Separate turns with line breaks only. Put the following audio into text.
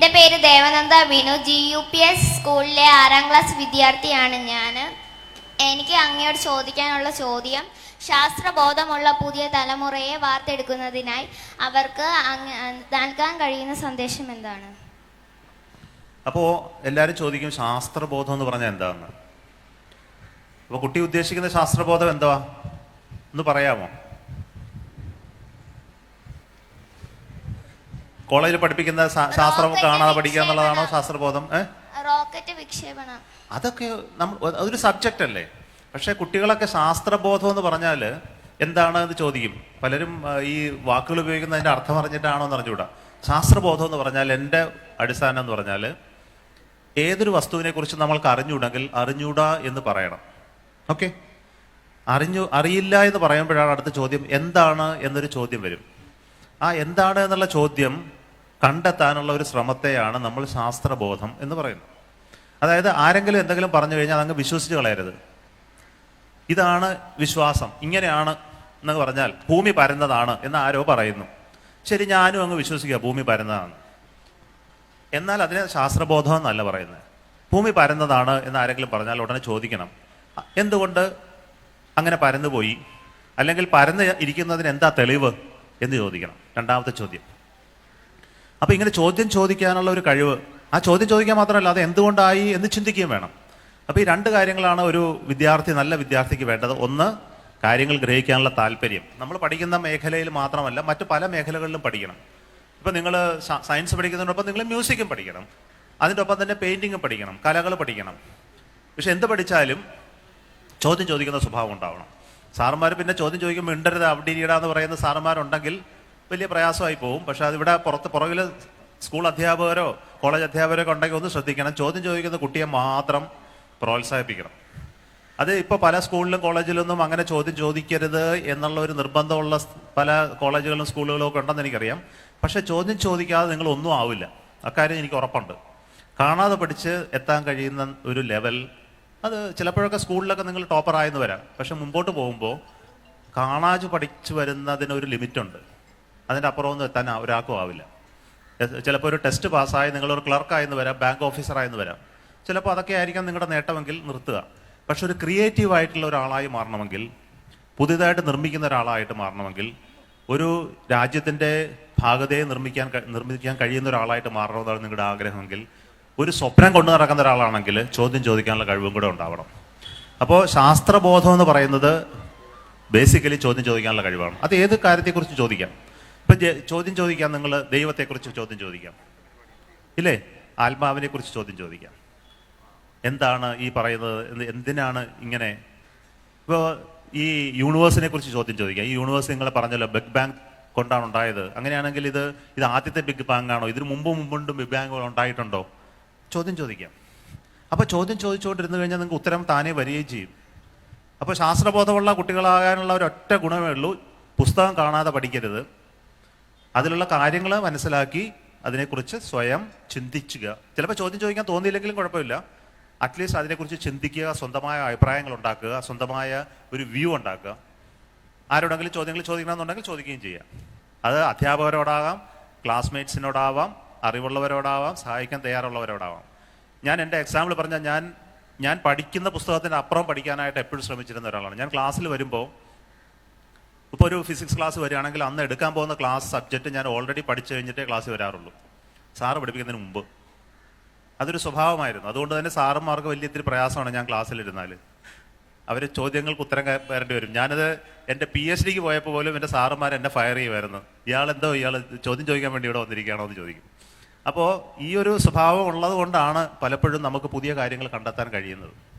എന്റെ പേര് Devananda Vinu. G U P S സ്കൂളിലെ ആറാം ക്ലാസ് വിദ്യാർത്ഥിയാണ് ഞാൻ എനിക്ക് അങ്ങയോട് ചോദിക്കാനുള്ള ചോദ്യം ശാസ്ത്രബോധമുള്ള പുതിയ തലമുറയെ വാർത്തെടുക്കുന്നതിനായി അവർക്ക് നൽകാൻ കഴിയുന്ന സന്ദേശം എന്താണ്?
അപ്പോൾ എല്ലാവരും ചോദിക്കും ശാസ്ത്രബോധം എന്ന് പറഞ്ഞാൽ എന്താണെന്ന് അപ്പോൾ കുട്ടി ഉദ്ദേശിക്കുന്ന ശാസ്ത്രബോധം എന്തുവാ? ഒന്ന് പറയാമോ? കോളേജിൽ പഠിപ്പിക്കുന്ന ശാസ്ത്രം കാണാതെ പഠിക്കുക. എന്നുള്ളതാണോ ശാസ്ത്രബോധം?
റോക്കറ്റ് വിക്ഷേപണം.
അതൊക്കെ നമ്മൾ അതൊരു സബ്ജക്റ്റ് അല്ലേ? പക്ഷേ കുട്ടികളൊക്കെ ശാസ്ത്രബോധം എന്ന് പറഞ്ഞാൽ എന്താണ് എന്ന് ചോദിക്കും. പലരും ഈ വാക്കുകൾ ഉപയോഗിക്കുന്നതിന്റെ അർത്ഥം അറിഞ്ഞിട്ടാണോ എന്ന് അറിഞ്ഞുകൂടാ. ശാസ്ത്രബോധം എന്ന് പറഞ്ഞാൽ എന്റെ അടിസ്ഥാനം എന്ന് പറഞ്ഞാൽ ഏതൊരു വസ്തുവിനെ കുറിച്ച് നമ്മൾക്ക് അറിഞ്ഞൂടെങ്കിൽ അറിഞ്ഞൂടാ എന്ന് പറയണം. ഓക്കെ? അറിഞ്ഞു അറിയില്ല എന്ന് പറയുമ്പോഴാണ് അടുത്ത ചോദ്യം എന്താണ് എന്നൊരു ചോദ്യം വരും. ആ എന്താണ് എന്നുള്ള ചോദ്യം കണ്ടെത്താനുള്ള ഒരു ശ്രമത്തെയാണ് നമ്മൾ ശാസ്ത്രബോധം എന്ന് പറയുന്നത്. അതായത് ആരെങ്കിലും എന്തെങ്കിലും പറഞ്ഞു കഴിഞ്ഞാൽ അതങ്ങ് വിശ്വസിച്ച് കളയരുത്. ഇതാണ് വിശ്വാസം. ഇങ്ങനെയാണ് എന്ന് പറഞ്ഞാൽ ഭൂമി പരന്നതാണ് എന്ന് ആരോ പറയുന്നു. ശരി ഞാനും അങ്ങ് വിശ്വസിക്കുക ഭൂമി പരന്നതാണ്. എന്നാൽ അതിനെ ശാസ്ത്രബോധം എന്നല്ല പറയുന്നത്. ഭൂമി പരന്നതാണ് എന്ന് ആരെങ്കിലും പറഞ്ഞാൽ ഉടനെ ചോദിക്കണം. എന്തുകൊണ്ട് അങ്ങനെ പരന്നുപോയി? അല്ലെങ്കിൽ പരന്ന് ഇരിക്കുന്നതിന് എന്താ തെളിവ് എന്ന് ചോദിക്കണം. രണ്ടാമത്തെ ചോദ്യം. അപ്പൊ ഇങ്ങനെ ചോദ്യം ചോദിക്കാനുള്ള ഒരു കഴിവ്. ആ ചോദ്യം ചോദിക്കാൻ മാത്രമല്ല അത് എന്തുകൊണ്ടായി എന്ന് ചിന്തിക്കുകയും വേണം. അപ്പോൾ ഈ രണ്ട് കാര്യങ്ങളാണ് ഒരു വിദ്യാർത്ഥി നല്ല വിദ്യാർത്ഥിക്ക് വേണ്ടത്. ഒന്ന് കാര്യങ്ങൾ ഗ്രഹിക്കാനുള്ള താല്പര്യം. നമ്മൾ പഠിക്കുന്ന മേഖലയിൽ മാത്രമല്ല മറ്റു പല മേഖലകളിലും പഠിക്കണം. ഇപ്പൊ നിങ്ങൾ സയൻസ് പഠിക്കുന്നതിനൊപ്പം നിങ്ങൾ മ്യൂസിക്കും പഠിക്കണം. അതിന്റെ ഒപ്പം തന്നെ പെയിന്റിങ്ങും പഠിക്കണം കലകൾ പഠിക്കണം. പക്ഷെ എന്ത് പഠിച്ചാലും ചോദ്യം ചോദിക്കുന്ന സ്വഭാവം ഉണ്ടാവണം. സാറന്മാർ പിന്നെ ചോദ്യം ചോദിക്കുമ്പോൾ മിണ്ടരുത് അവിടെ ഇടാന്ന് പറയുന്ന സാറന്മാരുണ്ടെങ്കിൽ വലിയ പ്രയാസമായി പോകും പക്ഷെ അതിവിടെ പുറത്ത് പുറകിൽ സ്കൂൾ അധ്യാപകരോ കോളേജ് അധ്യാപകരോ ഒക്കെ ഉണ്ടെങ്കിൽ ഒന്ന് ശ്രദ്ധിക്കണം. ചോദ്യം ചോദിക്കുന്ന കുട്ടിയെ മാത്രം പ്രോത്സാഹിപ്പിക്കണം. അത് ഇപ്പോൾ പല സ്കൂളിലും കോളേജിലൊന്നും അങ്ങനെ ചോദ്യം ചോദിക്കരുത് എന്നുള്ള ഒരു നിർബന്ധമുള്ള പല കോളേജുകളിലും സ്കൂളുകളും ഒക്കെ ഉണ്ടെന്ന് എനിക്കറിയാം. പക്ഷേ ചോദ്യം ചോദിക്കാതെ നിങ്ങൾ ഒന്നും ആവില്ല. അക്കാര്യം എനിക്ക് ഉറപ്പുണ്ട്. കാണാതെ പഠിച്ച് എത്താൻ കഴിയുന്ന ഒരു ലെവൽ അത് ചിലപ്പോഴൊക്കെ സ്കൂളിലൊക്കെ നിങ്ങൾ ടോപ്പർ ആയെന്ന് വരാം. പക്ഷെ മുമ്പോട്ട് പോകുമ്പോൾ കാണാതെ പഠിച്ചു വരുന്നതിനൊരു ലിമിറ്റുണ്ട്. അതിന്റെ അപ്പുറമൊന്നും എത്താൻ ഒരാൾക്കും ആവില്ല. ചിലപ്പോൾ ഒരു ടെസ്റ്റ് പാസ്സായി നിങ്ങളൊരു ക്ലർക്കായെന്ന് വരാം ബാങ്ക് ഓഫീസറായെന്ന് വരാം. ചിലപ്പോൾ അതൊക്കെ ആയിരിക്കാം നിങ്ങളുടെ നേട്ടമെങ്കിൽ നിർത്തുക. പക്ഷെ ഒരു ക്രിയേറ്റീവ് ആയിട്ടുള്ള ഒരാളായി മാറണമെങ്കിൽ പുതിയതായിട്ട് നിർമ്മിക്കുന്ന ഒരാളായിട്ട് മാറണമെങ്കിൽ ഒരു രാജ്യത്തിന്റെ ഭാഗതയെ നിർമ്മിക്കാൻ നിർമ്മിക്കാൻ കഴിയുന്ന ഒരാളായിട്ട് മാറണമെന്നാണ് നിങ്ങളുടെ ആഗ്രഹമെങ്കിൽ ഒരു സ്വപ്നം കൊണ്ടു നടക്കുന്ന ഒരാളാണെങ്കിൽ ചോദ്യം ചോദിക്കാനുള്ള കഴിവും കൂടെ ഉണ്ടാവണം. അപ്പോൾ ശാസ്ത്രബോധം എന്ന് പറയുന്നത് ബേസിക്കലി ചോദ്യം ചോദിക്കാനുള്ള കഴിവാണ്. അത് ഏത് കാര്യത്തെക്കുറിച്ച് ചോദിക്കാം? ഇപ്പം ചോദ്യം ചോദിക്കാം നിങ്ങൾ ദൈവത്തെക്കുറിച്ച് ചോദ്യം ചോദിക്കാം. ഇല്ലേ? ആത്മാവിനെ കുറിച്ച് ചോദ്യം ചോദിക്കാം. എന്താണ് ഈ പറയുന്നത്? എന്തിനാണ് ഇങ്ങനെ? ഇപ്പോ ഈ യൂണിവേഴ്സിനെ കുറിച്ച് ചോദ്യം ചോദിക്കാം. ഈ യൂണിവേഴ്സ് നിങ്ങൾ പറഞ്ഞല്ലോ ബിഗ് ബാങ് കൊണ്ടാണ് ഉണ്ടായത്. അങ്ങനെയാണെങ്കിൽ ഇത് ഇത് ആദ്യത്തെ ബിഗ് ബാങ് ആണോ? ഇതിന് മുമ്പ് മുമ്പുണ്ടും ബിഗ് ബാങ് ഉണ്ടായിട്ടുണ്ടോ? ചോദ്യം ചോദിക്കാം. അപ്പോൾ ചോദ്യം ചോദിച്ചുകൊണ്ടിരുന്നു കഴിഞ്ഞാൽ നിങ്ങൾക്ക് ഉത്തരം താനേ വരികയും ചെയ്യും. അപ്പോൾ ശാസ്ത്രബോധമുള്ള കുട്ടികളാകാനുള്ള ഒരൊറ്റ ഗുണമേ ഉള്ളൂ. പുസ്തകം കാണാതെ പഠിക്കരുത്. അതിലുള്ള കാര്യങ്ങൾ മനസ്സിലാക്കി അതിനെക്കുറിച്ച് സ്വയം ചിന്തിക്കുക ചിലപ്പോൾ ചോദ്യം ചോദിക്കാൻ തോന്നിയില്ലെങ്കിലും കുഴപ്പമില്ല. അറ്റ്ലീസ്റ്റ് അതിനെക്കുറിച്ച് ചിന്തിക്കുക സ്വന്തമായ അഭിപ്രായങ്ങൾ ഉണ്ടാക്കുക സ്വന്തമായ ഒരു വ്യൂ ഉണ്ടാക്കുക. ആരോടെങ്കിലും ചോദ്യങ്ങൾ ചോദിക്കണമെന്നുണ്ടെങ്കിൽ ചോദിക്കുകയും ചെയ്യാം. അത് അധ്യാപകരോടാകാം ക്ലാസ്മേറ്റ്സിനോടാവാം അറിവുള്ളവരോടാവാം സഹായിക്കാൻ തയ്യാറുള്ളവരോടാവാം. ഞാൻ എന്റെ എക്സാമ്പിൾ പറഞ്ഞാൽ ഞാൻ ഞാൻ പഠിക്കുന്ന പുസ്തകത്തിന്റെ അപ്പുറം പഠിക്കാനായിട്ട് എപ്പോഴും ശ്രമിച്ചിരുന്ന ഒരാളാണ്. ഞാൻ ക്ലാസ്സിൽ വരുമ്പോൾ ഇപ്പോൾ ഒരു ഫിസിക്സ് ക്ലാസ് വരികയാണെങ്കിൽ അന്ന് എടുക്കാൻ പോകുന്ന ക്ലാസ് സബ്ജക്റ്റ് ഞാൻ ഓൾറെഡി പഠിച്ചു കഴിഞ്ഞിട്ടേ ക്ലാസ് വരാറുള്ളൂ. സാറ് പഠിപ്പിക്കുന്നതിന് മുമ്പ്. അതൊരു സ്വഭാവമായിരുന്നു. അതുകൊണ്ട് തന്നെ സാറന്മാർക്ക് വലിയ ഇത്തിരി പ്രയാസമാണ് ഞാൻ ക്ലാസ്സിലിരുന്നാൽ അവർ ചോദ്യങ്ങൾക്ക് ഉത്തരം വരേണ്ടി വരും. ഞാനത് എന്റെ പി എച്ച് ഡിക്ക് പോയപ്പോൾ പോലും എന്റെ സാറന്മാർ എന്നെ ഫയർ ചെയ്യുമായിരുന്നു. ഇയാളെന്തോ ഇയാൾ ചോദ്യം ചോദിക്കാൻ വേണ്ടി ഇവിടെ വന്നിരിക്കുകയാണോ എന്ന് ചോദിക്കും. അപ്പോൾ ഈ ഒരു സ്വഭാവം ഉള്ളത് കൊണ്ടാണ് പലപ്പോഴും നമുക്ക് പുതിയ കാര്യങ്ങൾ കണ്ടെത്താൻ കഴിയുന്നത്.